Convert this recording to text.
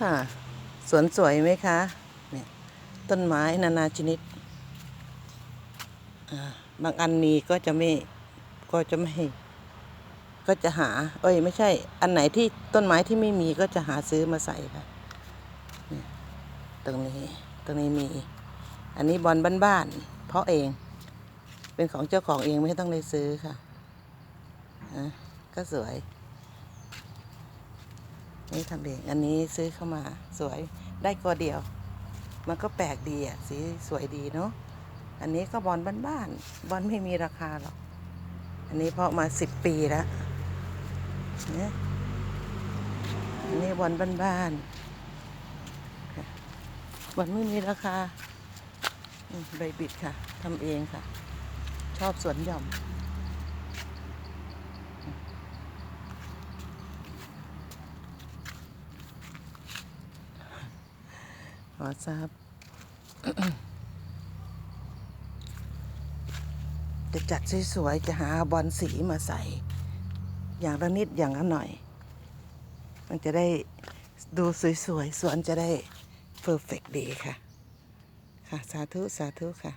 ค่ะ สวนสวยไหมคะ เนี่ย ต้นไม้นานาชนิด บางอันมีก็จะไม่ก็จะไม่ ก็จะหา เอ้ย ไม่ใช่ อันไหนที่ต้นไม้ที่ไม่มีก็จะหาซื้อมาใส่ค่ะตรงนี้ ตรงนี้มี อันนี้บอลบ้านๆ เพาะเอง เป็นของเจ้าของเองไม่ต้องเลยซื้อค่ะนะก็สวย นี่ทำเองอันนี้ซื้อเข้ามาสวยได้กอเดียว มันก็แปลกดีอะสีสวยดีเนาะอันนี้ก็บอลบ้านๆบอลไม่มีราคาหรอก อันนี้เพาะมาสิบปีแล้วเนี่ยอันนี้บอลบ้านๆบอลไม่มีราคาใบบิดค่ะทำเองค่ะ ชอบสวนหย่อม ขอทราบจะจัดสวยๆจะหาบอลสีมาใส่ อย่างละนิดอย่างละหน่อย มันจะได้ดูสวยๆสวนจะได้เฟอร์เฟกดีค่ะ ค่ะ สาธุ สาธุค่ะ